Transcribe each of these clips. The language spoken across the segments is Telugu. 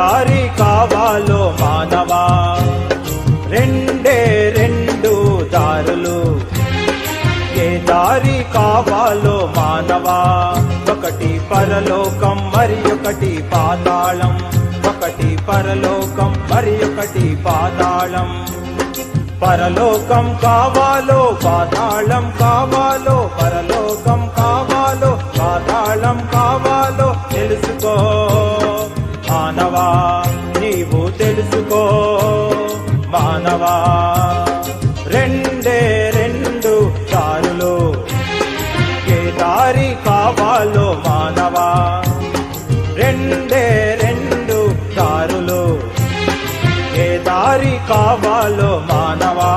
దారి కావాలో మానవా? రెండే రెండు దారులు. ఏ దారి కావాలో మానవా? ఒకటి పరలోకం మరి ఒకటి పాతాళం. ఒకటి పరలోకం మరి ఒకటి పాతాళం. పరలోకం కావాలో పాతాళం కావాలో తెలుసుకో. మానవా రెండే రెండు దారులు. ఏ దారి కావాలో మానవా రెండే రెండు దారులు. ఏ దారి కావాలో మానవా.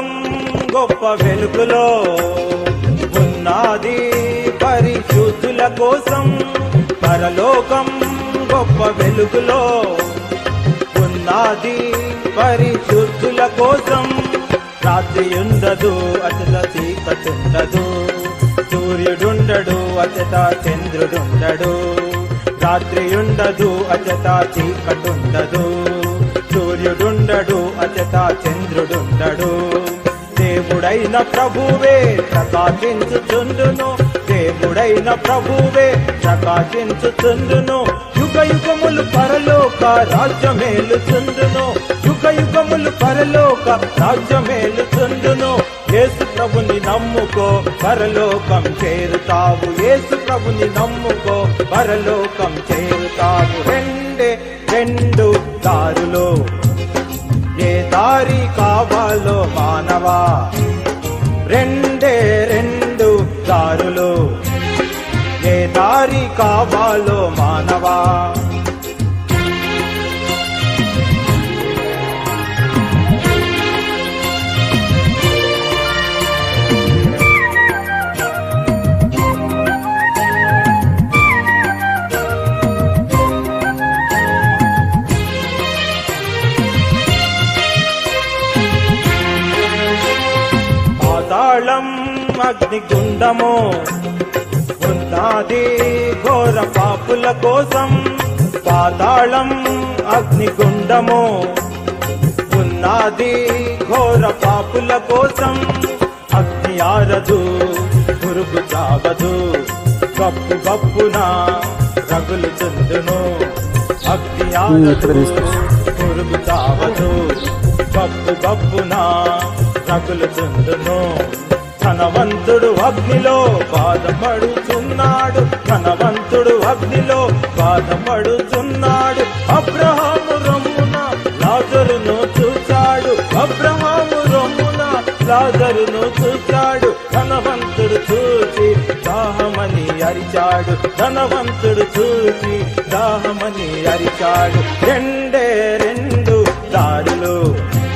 పరలోకం గొప్ప వెలుగులో ఉన్నది పరిశుద్ధుల కోసం పరలోకం గొప్ప వెలుగులో ఉన్నది పరిశుద్ధుల కోసం రాత్రి ఉండదు అతల చీకటుండదు సూర్యుడుండడు అచట చంద్రుడుండడు. రాత్రి ఉండదు అచట చీకటుండదు సూర్యుడుండడు అచట చంద్రుడుండడు. దేవుడైన ప్రభువే ప్రకాశించుచుండును. దేవుడైన ప్రభువే ప్రకాశించుచుండును. యుగ యుగములు పరలోక రాజ్యమేలుచుండును. యుగ యుగములు పరలోక రాజ్యమేలుచుండును. యేసు ప్రభుని నమ్ముకో పరలోకం చేరుతావు. యేసు ప్రభుని నమ్ముకో పరలోకం చేరుతావు. రెండే రెండు దారులో. దారి కావాలో మానవా? రెండే రెండు దారులు. ఏ దారి కావాలో మానవా? అగ్నిగుండము. ఉన్నది ఘోర పాపుల కోసం పాతాళం అగ్నిగుండము. ఉన్నది ఘోర పాపుల కోసం అగ్ని ఆరదు పురుగు చావదు గప్పు గప్పున రగులు చెందును అగ్ని ఆరదు పురుగు చావదు గప్పు గప్పున రగులు చుందును ధనవంతుడు అగ్నిలో బాధపడుచున్నాడు ధనవంతుడు అగ్నిలో బాధపడుచున్నాడు అబ్రహాము రమ్మున లాజరును చూచాడు. అబ్రహాము రమ్మున లాజరును చూచాడు. ధనవంతుడు చూచి దాహమని అరిచాడు. ధనవంతుడు చూచి దాహమని అరిచాడు. రెండే రెండు